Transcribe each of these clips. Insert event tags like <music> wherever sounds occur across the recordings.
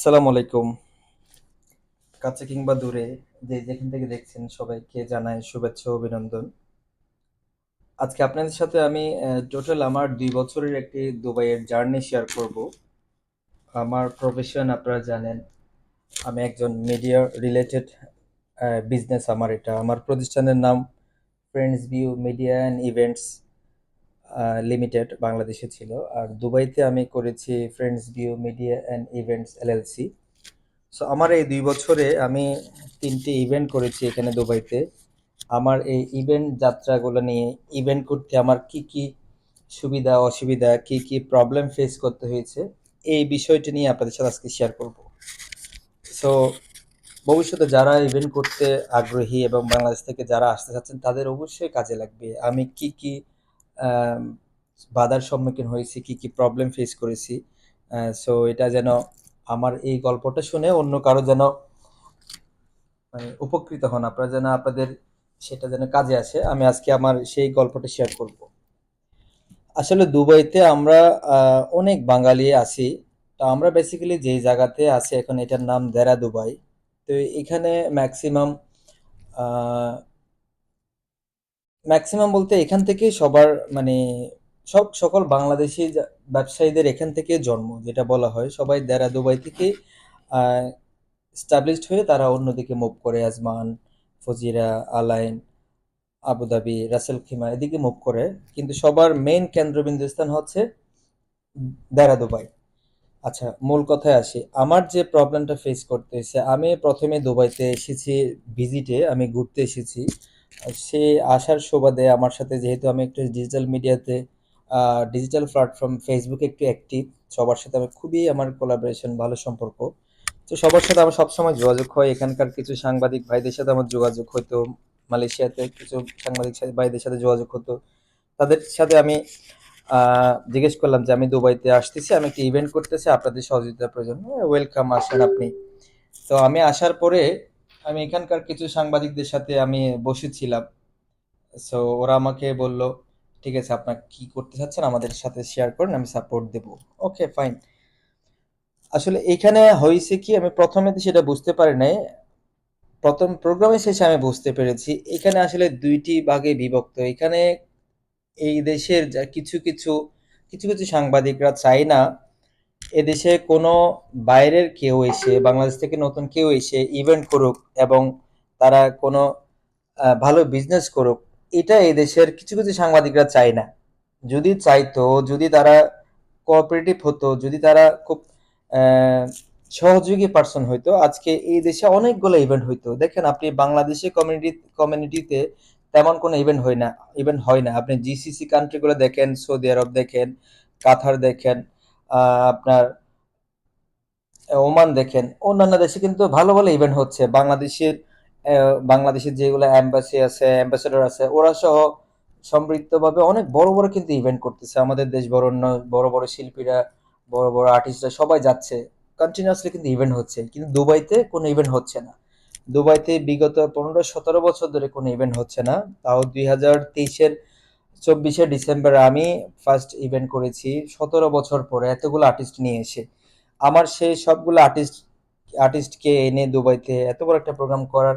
আসসালামু আলাইকুম। কাছে কিংবা দূরে যে যেখান থেকে দেখছেন সবাইকে জানাই শুভেচ্ছা অভিনন্দন। আজকে আপনাদের সাথে আমি টোটাল আমার দুই বছরের একটি দুবাইয়ের জার্নি শেয়ার করব। আমার প্রফেশন আপনারা জানেন, আমি একজন মিডিয়া রিলেটেড বিজনেস আমার এটা। আমার প্রতিষ্ঠানের নাম friends view media and events limited বাংলাদেশে ছিল। আর দুবাইতে আমি করেছি friends view media and events LLC so আমার এই দুই বছরে আমি তিনটি ইভেন্ট করেছি এখানে দুবাইতে। আমার এই ইভেন্ট যাত্রাগুলো নিয়ে ইভেন্ট করতে আমার কি কি সুবিধা, অসুবিধা, কি কি প্রবলেম ফেস করতে হয়েছে, এই বিষয়টি নিয়ে আপনাদের সাথে আজকে শেয়ার করব। সো ভবিষ্যতে যারা ইভেন্ট করতে আগ্রহী এবং বাংলাদেশ থেকে যারা আসতে চাচ্ছেন, তাদের অবশ্যই কাজে লাগবে। আমি কি কি বাধার সম্মুখীন হয়েছি, কি কি প্রবলেম ফেস করেছি। সো এটা যেন আমার এই গল্পটা শুনে অন্য কারও যেন মানে উপকৃত হন, আপনারা যেন আপনাদের সেটা যেন কাজে আসে, আমি আজকে আমার সেই গল্পটা শেয়ার করব। আসলে দুবাইতে আমরা অনেক বাঙালি আছি, তো আমরা বেসিক্যালি যেই জায়গাতে আছি এখন এটার নাম দেরা দুবাই তো এখানে ম্যাক্সিমাম ম্যাক্সিমাম বলতে এখান থেকে সবার মানে সব সকল বাংলাদেশি ব্যবসায়ীদের এখান থেকে জন্ম, যেটা বলা হয়। সবাই দেরা দুবাই থেকে স্টাবলিশড হয়ে তারা অন্যদিকে মুভ করে। Ajman, Fujairah, Al Ain, Abu Dhabi, Ras al Khaimah এদিকে মুভ করে। কিন্তু সবার মেইন কেন্দ্রবিন্দু স্থান হচ্ছে দেরা দুবাই। আচ্ছা মূল কথায় আসি। আমার যে প্রবলেমটা ফেস করতে হয়েছে আমি প্রথমে দুবাইতে এসেছি ভিজিটে আমি ঘুরতে এসেছি। সে আসার সুবাদে আমার সাথে, যেহেতু আমি একটু ডিজিটাল মিডিয়াতে ডিজিটাল প্ল্যাটফর্ম ফেসবুকে একটু অ্যাক্টিভ সবার সাথে আমি খুবই আমার কোলাবোরেশন ভালো সম্পর্ক। তো সবার সাথে আমার সবসময় যোগাযোগ হয়। এখানকার কিছু সাংবাদিক ভাইদের সাথে আমার যোগাযোগ হতো। মালয়েশিয়াতে কিছু সাংবাদিক ভাইদের সাথে যোগাযোগ হতো। তাদের সাথে আমি জিজ্ঞেস করলাম যে, আমি দুবাইতে আসতেছি, আমি একটা ইভেন্ট করতেছি, আপনাদের সহযোগিতার প্রয়োজন। ওয়েলকাম আসেন আপনি। তো আমি আসার পরে আমি এখানকার কিছু সাংবাদিকদের সাথে আমি বসেছিলাম। সো ওরা আমাকে বলল, ঠিক আছে, আপনার কি করতে চাচ্ছেন আমাদের সাথে শেয়ার করেন, আমি সাপোর্ট দেব। ওকে ফাইন আসলে এখানে হয়েছে কি, আমি প্রথমে সেটা বুঝতে পারি নাই। প্রথম প্রোগ্রামের শেষে আমি বুঝতে পেরেছি, এখানে আসলে দুইটি ভাগে বিভক্ত। এখানে এই দেশের কিছু কিছু কিছু কিছু সাংবাদিকরা চায় না এদেশে কোনো বাইরের কেউ এসে, বাংলাদেশ থেকে নতুন কেউ এসে ইভেন্ট করুক এবং তারা কোনো ভালো বিজনেস করুক, এটা এদেশের কিছু কিছু সাংবাদিকরা চায় না। যদি চাইতো, যদি তারা কোঅপারেটিভ হতো, যদি তারা খুব সহযোগী পার্সন হইতো, আজকে এই দেশে অনেকগুলো ইভেন্ট হইতো। দেখেন আপনি বাংলাদেশে কমিউনিটি কমিউনিটিতে তেমন কোনো ইভেন্ট হয় না ইভেন্ট হয় না। আপনি জিসিসি কান্ট্রিগুলো দেখেন সৌদি আরব দেখেন কাতার দেখেন আপনার ওমান দেখেন, অন্যান্য দেশে কিন্তু ভালো ভালো ইভেন্ট হচ্ছে। বাংলাদেশের বাংলাদেশের যেগুলো অ্যাম্বাসি আছে অ্যাম্বাসেডর আছে, ওরা সহ সমৃদ্ধভাবে অনেক বড় বড় কিন্তু ইভেন্ট করতেছে। আমাদের দেশ বড় অন্য, বড় বড় শিল্পীরা, বড় বড় আর্টিস্টরা সবাই যাচ্ছে। কন্টিনিউয়াসলি কিন্তু ইভেন্ট হচ্ছে। কিন্তু দুবাইতে কোনো ইভেন্ট হচ্ছে না। দুবাইতে বিগত পনেরো সতেরো বছর ধরে কোনো ইভেন্ট হচ্ছে না। তাও দুই হাজার তেইশের চব্বিশে ডিসেম্বর আমি ফার্স্ট ইভেন্ট করেছি, সতেরো বছর পরে এতগুলো আর্টিস্ট নিয়ে এসে। আমার সেই সবগুলো আর্টিস্ট আর্টিস্টকে এনে দুবাইতে এত বড় একটা প্রোগ্রাম করার,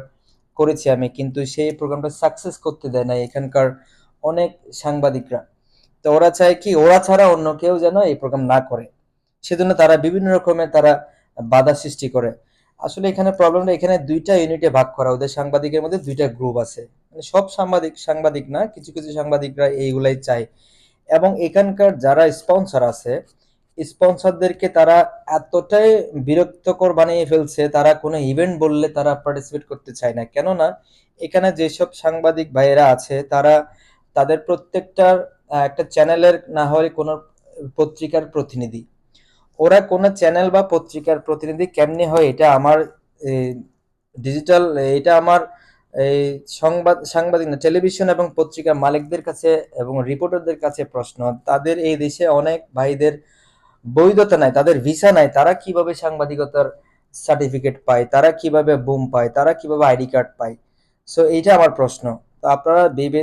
করেছি আমি, কিন্তু সেই প্রোগ্রামটা সাকসেস করতে দেয় না এখানকার অনেক সাংবাদিকরা। তো ওরা চায় কি, ওরা ছাড়া অন্য কেউ যেন এই প্রোগ্রাম না করে। সেজন্য তারা বিভিন্ন রকমের তারা বাধা সৃষ্টি করে। আসলে এখানে প্রবলেমটা এখানে দুইটা ইউনিটে ভাগ করা, ওদের সাংবাদিকের মধ্যে দুইটা গ্রুপ আছে। মানে সব সাংবাদিক সাংবাদিক না, কিছু কিছু সাংবাদিকরা এইগুলাই চায়। এবং এখানকার যারা স্পন্সর আছে, স্পন্সরদেরকে তারা এতটাই বিরক্তকর বানিয়ে ফেলছে, তারা কোনো ইভেন্ট বললে তারা পার্টিসিপেট করতে চায় না। কেননা, এখানে যেসব সাংবাদিক ভাইয়েরা আছে, তারা তাদের প্রত্যেকটার একটা চ্যানেলের না হয় কোনো পত্রিকার প্রতিনিধি। ওরা কোনো চ্যানেল বা পত্রিকার প্রতিনিধি কেমনে হয়, এটা আমার ডিজিটাল এটা আমার এই সংবাদ, সাংবাদিক না, টেলিভিশন এবং পত্রিকার মালিকদের কাছে এবং রিপোর্টারদের কাছে প্রশ্ন, তাদের এই দেশে অনেক ভাইদের বৈধতা নাই, তাদের ভিসা নাই, তারা কীভাবে সাংবাদিকতার সার্টিফিকেট পায়, তারা কীভাবে বুম পায়, তারা কীভাবে আইডি কার্ড পায়? সো এইটা আমার প্রশ্ন। তো আপনারা বিবে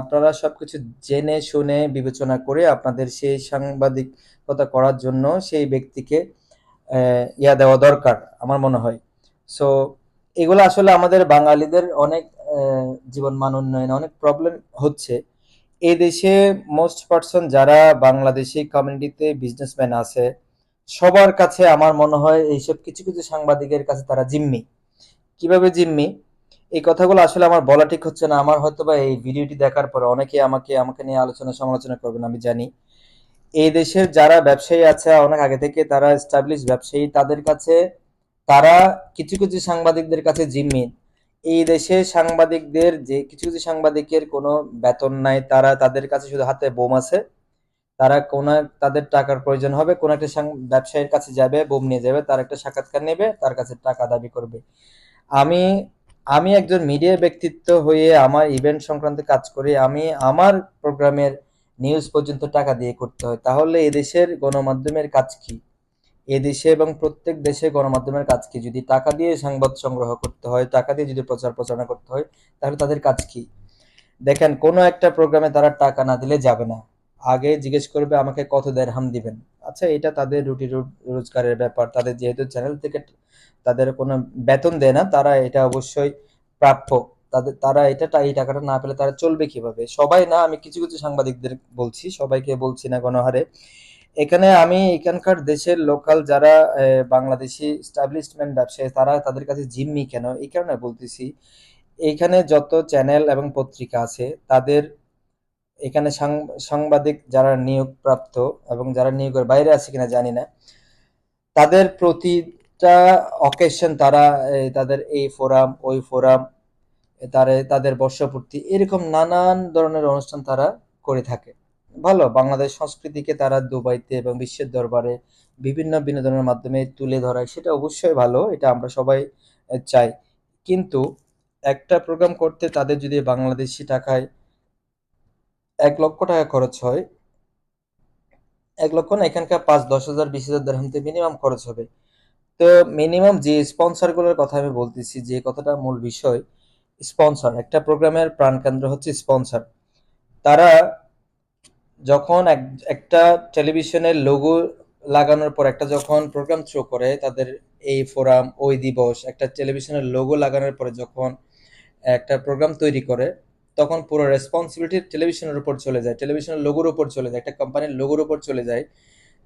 আপনারা সবকিছু জেনে শুনে বিবেচনা করে আপনাদের সেই সাংবাদিকতা করার জন্য সেই ব্যক্তিকে ইয়া দেওয়া দরকার, আমার মনে হয়। সো এগুলো আসলে আমাদের বাঙালিদের অনেক জীবন মান উন্নয়নে অনেক প্রবলেম হচ্ছে। এই দেশে মোস্ট পার্সন যারা বাংলাদেশি কমিউনিটিতে বিজনেসম্যান আছে, সবার কাছে আমার মনে হয় এইসব কিছু কিছু সাংবাদিকের কাছে তারা জিম্মি। কীভাবে জিম্মি? এই কথাগুলো আসলে আমার বলা ঠিক হচ্ছে না। আমার হয়তো বা এই ভিডিওটি দেখার পরে অনেকে আমাকে আমাকে নিয়ে আলোচনা, সমালোচনা করবেন, আমি জানি। এই দেশের যারা ব্যবসায়ী আছে, অনেক আগে থেকে তারা এস্টাবলিশ ব্যবসায়ী, তাদের কাছে তারা কিছু কিছু সাংবাদিকদের কাছে জিম্মি। এই দেশে সাংবাদিকদের যে কিছু কিছু সাংবাদিকের কোনো বেতন নাই, তারা তাদের কাছে শুধু হাতে বোম আছে। তারা কোন তাদের টাকার প্রয়োজন হবে, কোন একটা ব্যবসায়ীর কাছে যাবে, বোম নিয়ে যাবে, তার একটা সাক্ষাৎকার নেবে, তার কাছে টাকা দাবি করবে। আমি আমি একজন মিডিয়া ব্যক্তিত্ব হয়ে আমার ইভেন্ট সংক্রান্ত কাজ করি আমি আমার প্রোগ্রামের নিউজ পর্যন্ত টাকা দিয়ে করতে হয়। তাহলে এদেশের গণমাধ্যমের কাজ কি? এদেশে এবং প্রত্যেক দেশে গণমাধ্যমের কাজ কি? যদি টাকা দিয়ে সংবাদ সংগ্রহ করতে হয়, টাকা দিয়ে যদি প্রচার প্রচারণা করতে হয়, তাহলে তাদের কাজ কি? দেখেন, কোনো একটা প্রোগ্রামে তারা টাকা না দিলে যাবে না। আগে জিজ্ঞেস করবে, আমাকে কত দেড়হাম দিবেন? আচ্ছা এটা তাদের রুটি রোজগারের ব্যাপার। তাদের যেহেতু চ্যানেল থেকে তাদের কোনো বেতন দেয় না, তারা এটা অবশ্যই প্রাপ্য। তাদের, তারা এটা এই টাকাটা না পেলে তারা চলবে কীভাবে? সবাই না, আমি কিছু কিছু সাংবাদিকদের বলছি, সবাইকে বলছি না গণহারে। এখানে আমি এখানকার দেশের লোকাল যারা বাংলাদেশি স্টাবলিশমেন্ট ব্যবসায়ী, তারা তাদের কাছে জিম্মি কেন? এই কারণে বলতেছি এইখানে যত চ্যানেল এবং পত্রিকা আছে, তাদের এখানে সাংবাদিক যারা নিয়োগপ্রাপ্ত এবং যারা নিয়োগের বাইরে আছে কিনা জানি না, তাদের প্রতিটা অকেশন তারা তাদের এই ফোরাম ওই ফোরাম তারে, তাদের বর্ষপূর্তি, এরকম নানান ধরনের অনুষ্ঠান তারা করে থাকে। ভালো, বাংলাদেশ সংস্কৃতিকে তারা দুবাইতে এবং বিশ্বের দরবারে বিভিন্ন বিনোদনের মাধ্যমে তুলে ধরায়, সেটা অবশ্যই ভালো, এটা আমরা সবাই চাই। কিন্তু একটা প্রোগ্রাম করতে তাদের যদি বাংলাদেশি টাকায় এক লক্ষ টাকা খরচ হয়, এক লক্ষ না, এখানকার পাঁচ, দশ হাজার, বিশ হাজার দেড়হামতে মিনিমাম খরচ হবে। তো মিনিমাম যে স্পন্সরগুলোর কথা আমি বলতেছি, যে কথাটা মূল বিষয় স্পন্সর একটা প্রোগ্রামের প্রাণকেন্দ্র হচ্ছে স্পন্সর তারা যখন এক, একটা টেলিভিশনের লোগো লাগানোর পর একটা যখন প্রোগ্রাম শো করে, তাদের এই ফোরাম ওই দিবস, একটা টেলিভিশনের লোগো লাগানোর পরে যখন একটা প্রোগ্রাম তৈরি করে, তখন পুরো রেসপন্সিবিলিটি টেলিভিশনের উপর চলে যায় টেলিভিশনের লোগোর উপর চলে যায়, একটা কোম্পানির লোগোর উপর চলে যায়।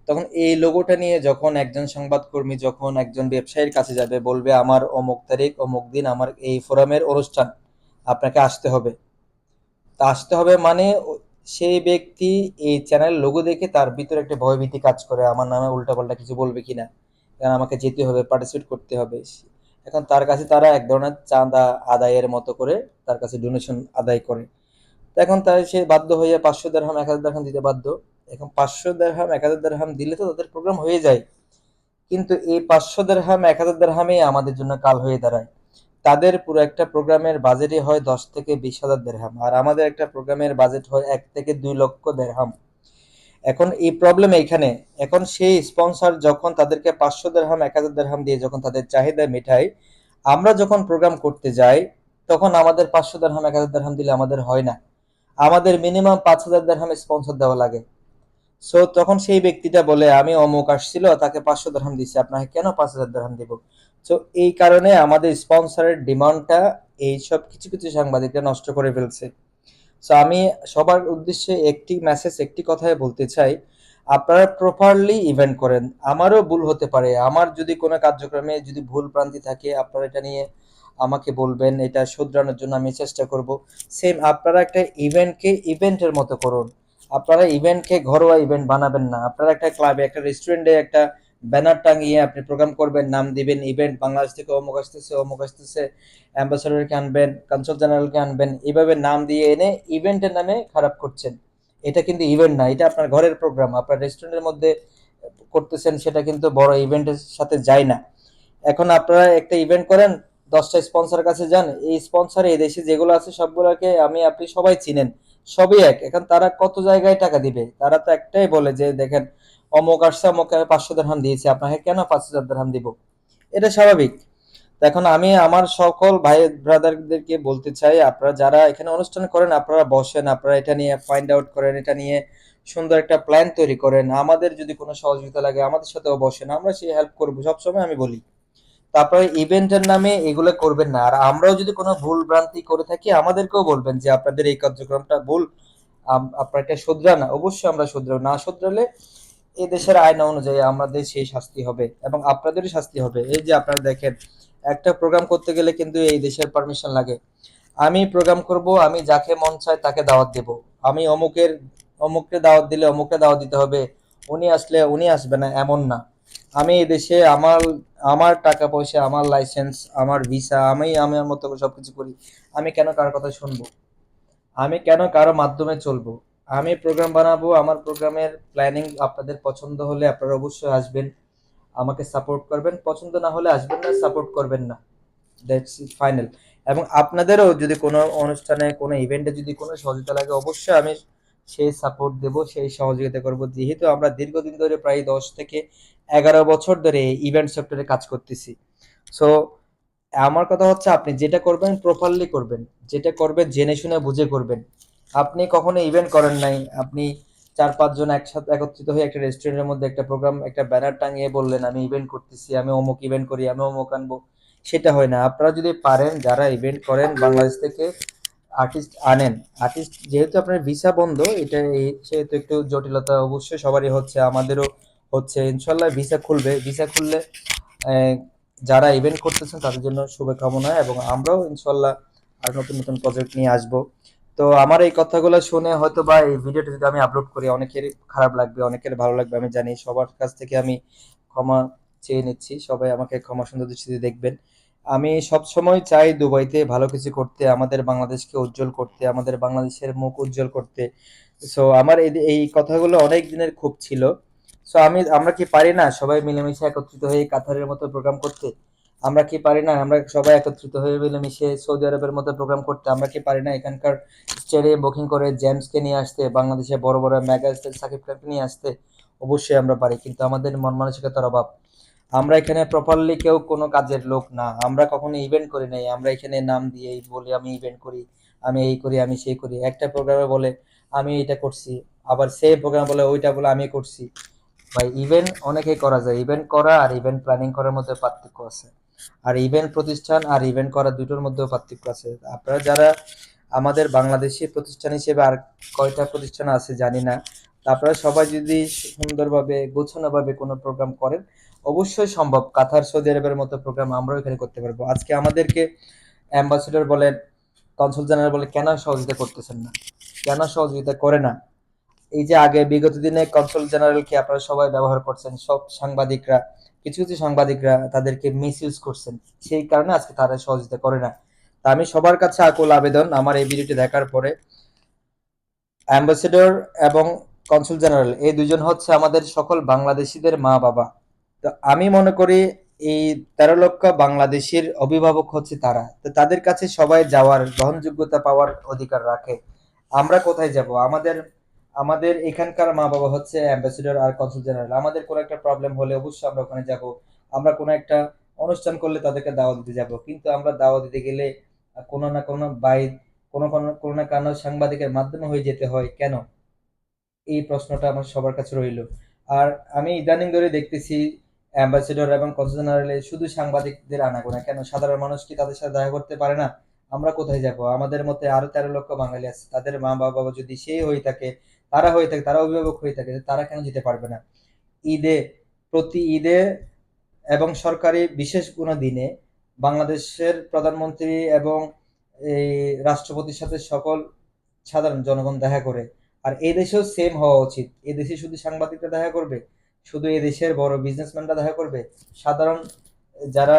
তখন এই লোগোটা নিয়ে যখন একজন সংবাদকর্মী, যখন একজন ব্যবসায়ীর কাছে যাবে, বলবে, আমার অমুক তারিখ, অমুক দিন আমার এই ফোরামের অনুষ্ঠান, আপনাকে আসতে হবে। তা আসতে হবে মানে সেই ব্যক্তি এই চ্যানেল লোগো দেখে তার ভিতরে একটা ভয়ভীতি কাজ করে, আমার নামে উল্টাপাল্টা কিছু বলবে কিনা? কারণ আমাকে যেতে হবে পার্টিসিপেট করতে হবে। এখন তার কাছে তারা এক ধরনের চাঁদা আদায়ের মতো করে তার কাছে ডোনেশন আদায় করে। তো এখন তাই সে বাধ্য হয়ে পাঁচশো দেড়হাম এক হাজার দেড়হাম দিতে বাধ্য। এখন পাঁচশো দেড়হাম এক হাজার দেড়হাম দিলে তো তাদের প্রোগ্রাম হয়ে যায়। কিন্তু এই পাঁচশো দেড়হাম এক হাজার দেড়হামই আমাদের জন্য কাল হয়ে দাঁড়ায়। তাদের পুরো একটা প্রোগ্রামের বাজেটই হয় দশ থেকে বিশ হাজার দেড়হাম, আর আমাদের একটা প্রোগ্রামের বাজেট হয় এক থেকে দুই লক্ষ দেড়হাম। এখন এই প্রবলেম এইখানে, এখন সেই স্পন্সর যখন তাদেরকে পাঁচশো দেড়হাম, এক হাজার দেড়হাম দিয়ে যখন তাদের চাহিদা মেটায়, আমরা যখন প্রোগ্রাম করতে যাই, তখন আমাদের পাঁচশো দেড়হাম, এক হাজার দেড়হাম দিলে আমাদের হয় না। আমাদের মিনিমাম পাঁচ হাজার দেড়হাম স্পন্সর দেওয়া লাগে। সো তখন সেই ব্যক্তিটা বলে, আমি অমুক আসছিল, তাকে পাঁচশো দেড়হাম দিচ্ছি আপনাকে কেন পাঁচ হাজার দেড়হাম দিব? সো এই কারণে আমাদের স্পন্সরের ডিমান্ডটা এইসব কিছু কিছু সাংবাদিকরা নষ্ট করে ফেলছে। সো আমি সবার উদ্দেশ্যে একটি মেসেজ একটি কথাই বলতে চাই। আপনারা প্রপারলি ইভেন্ট করেন। আমারও ভুল হতে পারে। আমার যদি কোনো কার্যক্রমে যদি ভুল প্রান্তি থাকে, আপনারা এটা নিয়ে আমাকে বলবেন। এটা শুধরানোর জন্য আমি চেষ্টা করব। সেম আপনারা একটা ইভেন্টকে ইভেন্টের মতো করুন। আপনারা ইভেন্টকে ঘরোয়া ইভেন্ট বানাবেন না। আপনারা একটা ক্লাবে একটা রেস্টুরেন্টে একটা ব্যানার টাঙিয়ে আপনি প্রোগ্রাম করবেন, নাম দিবেন ইভেন্ট বাংলাদেশ থেকে অমুক আসতেছে অমুক আসতেছে অ্যাম্বাসাডরকে আনবেন কনসাল জেনারেলকে আনবেন, এইভাবে নাম দিয়ে এনে ইভেন্টের নামে খারাপ করছেন। এটা কিন্তু ইভেন্ট না, এটা আপনার ঘরের প্রোগ্রাম আপনার রেস্টুরেন্টের মধ্যে করতেছেন, সেটা কিন্তু বড় ইভেন্টের সাথে যায় না। এখন আপনারা একটা ইভেন্ট করেন, দশটা স্পন্সর কাছে যান, এই স্পন্সর এই দেশে যেগুলো আছে সবগুলোকে আমি, আপনি সবাই চিনেন, সবই এক। এখন তারা কত জায়গায় টাকা দিবে? তারা তো একটাই বলে যে, দেখেন অমুক আসছে অমুক পাঁচশো দেড়হাম দিয়েছি। আপনাকে কেন পাঁচ হাজার দেড়হাম দিব? এটা স্বাভাবিক। এখন আমি আমার সকল ভাই ব্রাদারদেরকে বলতে চাই, আপনারা যারা এখানে অনুষ্ঠান করেন, আপনারা বসেন, আপনারা এটা নিয়ে ফাইন্ড আউট করেন, এটা নিয়ে সুন্দর একটা প্ল্যান তৈরি করেন। আমাদের যদি কোনো সহযোগিতা লাগে, আমাদের সাথেও বসেন, আমরা সেই হেল্প করব, সবসময় আমি বলি। তারপরে ইভেন্টের নামে এগুলো করবেন না। আর আমরাও যদি কোনো ভুল ভ্রান্তি করে থাকি, আমাদেরকেও বলবেন যে, আপনাদের এই কার্যক্রমটা ভুল আপনারা এটা শুধরান অবশ্যই আমরা শুধরাবো। না শুধরালে দেশের আইন অনুযায়ী আমাদের সেই শাস্তি হবে এবং আপনাদেরই শাস্তি হবে। এই যে আপনারা দেখেন, একটা প্রোগ্রাম করতে গেলে কিন্তু এই দেশের পারমিশন লাগে। আমি প্রোগ্রাম করব, আমি যাকে মন চায় তাকে দাওয়াত দেব। আমি অমুকের, অমুককে দাওয়াত দিলে অমুককে দাওয়াত দিতে হবে। উনি আসলে, উনি আসবে না, এমন না। আমি এই দেশে আমার আমার টাকা পয়সা, আমার লাইসেন্স আমার ভিসা আমি আমার মতো করে সবকিছু করি। আমি কেন কারোর কথা শুনব? আমি কেন কারও মাধ্যমে চলবো? আমি প্রোগ্রাম বানাবো, আমার প্রোগ্রামের প্ল্যানিং আপনাদের পছন্দ হলে আপনারা অবশ্যই আসবেন, আমাকে সাপোর্ট করবেন, পছন্দ না হলে আসবেন না সাপোর্ট করবেন না দ্যাটস ফাইনাল এবং আপনাদেরও যদি কোনো অনুষ্ঠানে, কোনো ইভেন্টে যদি কোনো সহযোগিতা লাগে, অবশ্যই আমি সেই সাপোর্ট দেব, সেই সহযোগিতা করব। যেহেতু আমরা দীর্ঘদিন ধরে প্রায় দশ থেকে এগারো বছর ধরে ইভেন্ট সেক্টরে কাজ করতেছি। সো আমার কথা হচ্ছে আপনি যেটা করবেন প্রপারলি করবেন। যেটা করবেন, জেনে শুনে বুঝে করবেন। আপনি কখনো ইভেন্ট করেন নাই? আপনি চার পাঁচজন একসাথে একত্রিত হয়ে একটা রেস্টুরেন্টের মধ্যে একটা প্রোগ্রাম একটা ব্যানার টাঙিয়ে বললেন, আমি ইভেন্ট করতেছি, আমি অমুক ইভেন্ট করি, আমি অমুক আনব। সেটা হয় না। আপনারা যদি পারেন, যারা ইভেন্ট করেন, বাংলাদেশ থেকে আর্টিস্ট আনেন। আর্টিস্ট যেহেতু আপনার ভিসা বন্ধ, এটা সেহেতু একটু জটিলতা অবশ্যই সবারই হচ্ছে, আমাদেরও হচ্ছে। ইনশাল্লাহ ভিসা খুলবে। ভিসা খুললে যারা ইভেন্ট করতেছেন, তাদের জন্য শুভকামনা এবং আমরাও ইনশাল্লাহ আর নতুন নতুন প্রজেক্ট নিয়ে আসব। তো আমার এই কথাগুলো শুনে হয়তো বা এই ভিডিওটা যদি আমি আপলোড করি, অনেকের খারাপ লাগবে, অনেকের ভালো লাগবে, আমি জানি সবার কাছ থেকে আমি ক্ষমা চেয়ে নিচ্ছি। সবাই আমাকে ক্ষমা সুন্দর দৃষ্টিতে দেখবেন। আমি সব সময় চাই দুবাইতে ভালো কিছু করতে, আমাদের বাংলাদেশকে উজ্জ্বল করতে, আমাদের বাংলাদেশের মুখ উজ্জ্বল করতে। সো আমার এই কথাগুলো অনেক দিনের খুব ছিল। সো আমি, আমরা কি পারি না সবাই মিলেমিশে একত্রিত হয়ে কাতারের মতো প্রোগ্রাম করতে? আমরা কি পারি না? আমরা সবাই একত্রিত হয়ে মিলেমিশে সৌদি আরবের মতো প্রোগ্রাম করতে, আমরা কি পারি না এখানকার স্টেডে বুকিং করে জেমসকে নিয়ে আসতে, বাংলাদেশে বড় বড় মেগা স্টার সাকিব খানকে নিয়ে আসতে? অবশ্যই আমরা পারি, কিন্তু আমাদের মন মানসিকতার অভাব। আমরা এখানে প্রপারলি কেউ কোনো কাজের লোক না। আমরা কখনো ইভেন্ট করি নাই। আমরা এখানে নাম দিয়ে বলি, আমি ইভেন্ট করি, আমি এই করি, আমি সেই করি। একটা প্রোগ্রামে বলে, আমি এটা করছি। আবার সেই প্রোগ্রাম বলে, ওইটা বলে, আমি করছি। ভাই ইভেন্ট অনেকেই করা যায়। ইভেন্ট করা আর ইভেন্ট প্ল্যানিং করার মধ্যে পার্থক্য আছে। আর ইভেন্ট প্রতিষ্ঠান আর ইভেন্ট করা দুটোর মধ্যেও পার্থক্য আছে। আপনারা যারা আমাদের বাংলাদেশি প্রতিষ্ঠান হিসেবে আর কয়টা প্রতিষ্ঠান আছে জানি না আপনারা সবাই যদি সুন্দরভাবে, গোছানোভাবে কোনো প্রোগ্রাম করেন, অবশ্যই সম্ভব। কাতার, সৌদি আরবের মতো প্রোগ্রাম আমরাও এখানে করতে পারব। আজকে আমাদেরকে অ্যাম্বাসেডর বলেন কনসুল জেনারেল বলে কেন সহযোগিতা করতেছেন না? কেন সহযোগিতা করে না? এই যে আগে বিগত দিনে কনসুল জেনারেলকে আপনারা সবাই ব্যবহার করছেন, সব সাংবাদিকরা, কিছু কিছু সাংবাদিকরা তাদেরকে মিস ইউজ করছেন, সেই কারণে আজকে তারা সহযোগিতা করে না। তা আমি সবার কাছে আকুল আবেদন, আমার এই ভিডিওটি দেখার পরে অ্যাম্বাসেডর এবং কনসুল জেনারেল এই দুজন হচ্ছে আমাদের সকল বাংলাদেশিদের মা বাবা তো আমি মনে করি এই তেরো লক্ষ বাংলাদেশের অভিভাবক হচ্ছে তারা। তো তাদের কাছে সবাই যাওয়ার গ্রহণযোগ্যতা পাওয়ার অধিকার রাখে। আমরা কোথায় যাব? আমাদের আমাদের এখানকার মা বাবা হচ্ছে অ্যাম্বাসেডর আর কনসুল জেনারেল আমাদের কোনো একটা প্রবলেম হলে অবশ্যই আমরা ওখানে যাব। আমরা কোনো একটা অনুষ্ঠান করলে তাদেরকে দাওয়া দিতে যাব। কিন্তু আমরা দাওয়া দিতে গেলে কোনো না কোনো বাই, কোনো কোনো না কোনো সাংবাদিকের মাধ্যমে হয়ে যেতে হয়। কেন? এই প্রশ্নটা আমার সবার কাছে রইল। আর আমি ইদানিং ধরে দেখতেছি অ্যাম্বাসেডর এবং কনসুল জেনারেলে শুধু সাংবাদিকদের আনাগোনা। কেন? সাধারণ মানুষ কি তাদের সাথে দেখা করতে পারে না? আমরা কোথায় যাব? আমাদের মধ্যে আরও তেরো লক্ষ বাঙালি আছে। তাদের মা বাবা যদি সেই হয়ে থাকে, তারা হয়ে থাকে, তারা অভিভাবক হয়ে থাকে তারা কেন যেতে পারবে না? ঈদে, প্রতি ঈদে এবং সরকারি বিশেষ কোনো দিনে বাংলাদেশের প্রধানমন্ত্রী এবং এই রাষ্ট্রপতির সাথে সকল সাধারণ জনগণ দেখা করে। আর এই দেশেও সেম হওয়া উচিত। এই দেশে শুধু সাংবাদিকরা দেখা করবে? শুধু এই দেশের বড় বিজনেসম্যানরা দেখা করবে? সাধারণ যারা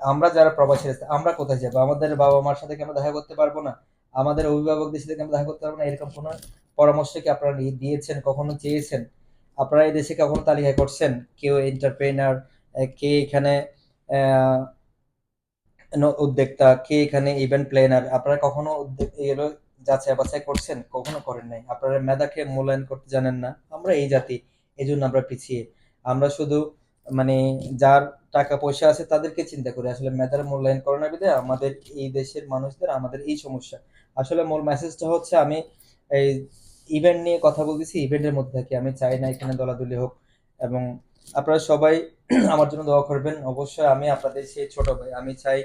আমরা যারা প্রবাসী আছি, আমরা কোথায় যাব? আমাদের বাবা মার সাথে কি আমরা দেখা করতে পারব না? আমাদের অভিভাবকদের সাথে কি আমরা দেখা করতে পারব না? এরকম কোনো পরামর্শ কি আপনারা দিয়েছেন কখনো চেয়েছেন? আপনারা এই দেশে কখনো তালিকা করছেন? কেউ এন্টারপ্রেনার কে এখানে উদ্যোক্তা কে এখানে ইভেন্ট প্ল্যানার আপনারা কখনো এগুলো যাচাই বাছাই করছেন? কখনো করেন নাই? আপনারা মেধাকে মূল্যায়ন করতে জানেন না? আমরা এই জাতি এই জন্য আমরা পিছিয়ে। আমরা শুধু মানে যার টাকা পয়সা আছে তাদেরকে চিন্তা করি, আসলে মেধার মূল্যায়ন করে না বিধায় আমাদের এই দেশের মানুষদের আমাদের এই সমস্যা। আসলে মূল মেসেজটা হচ্ছে আমি এই ইভেন্ট নিয়ে কথা বলতেছি ইভেন্টের মধ্যে থাকি। আমি চাই না এখানে দলাদলি হোক এবং আপনারা সবাই <clears throat> আমার জন্য দোয়া করবেন। অবশ্যই আমি আপনাদের সেই ছোট ভাই, আমি চাই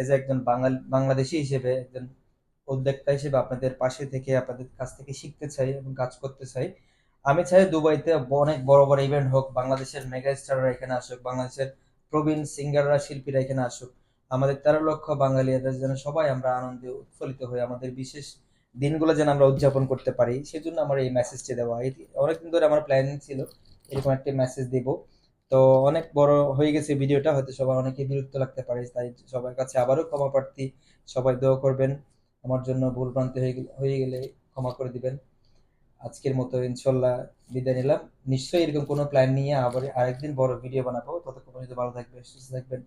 এজ একজন বাঙালি বাংলাদেশি হিসেবে, একজন উদ্যোক্তা হিসেবে আপনাদের পাশে থেকে, আপনাদের কাছ থেকে শিখতে চাই এবং কাজ করতে চাই। আমি চাই দুবাইতে অনেক বড় বড় ইভেন্ট হোক, বাংলাদেশের মেগা স্টাররা এখানে আসুক, বাংলাদেশের প্রবীণ সিঙ্গাররা শিল্পীরা এখানে আসুক। আমাদের তেরো লক্ষ বাঙালিরা যেন সবাই আমরা আনন্দে উৎফুল্লিত হই, আমাদের বিশেষ দিনগুলো যেন আমরা উদযাপন করতে পারি। সেজন্য আমার এই মেসেজটি দেওয়া। এই অনেকদিন ধরে আমার প্ল্যানিং ছিল, এরকম একটা মেসেজ দিব। তো অনেক বড় হয়ে গেছে ভিডিওটা, হয়তো সবার অনেকে বিরক্ত লাগতে পারে, তাই সবার কাছে আবারও ক্ষমা প্রার্থী। সবাই দোয়া করবেন, আমার জন্য ভুল ভ্রান্তি হয়ে হয়ে গেলে ক্ষমা করে দিবেন। আজকের মতো ইনশাল্লাহ বিদায় নিলাম। নিশ্চয়ই এরকম কোনো প্ল্যান নিয়ে আবার আরেকদিন বড় ভিডিও বানাবো। ততক্ষণ পর্যন্ত ভালো থাকবে সুস্থ থাকবেন।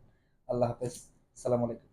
আল্লাহ হাফেজ। সালাম আলাইকুম।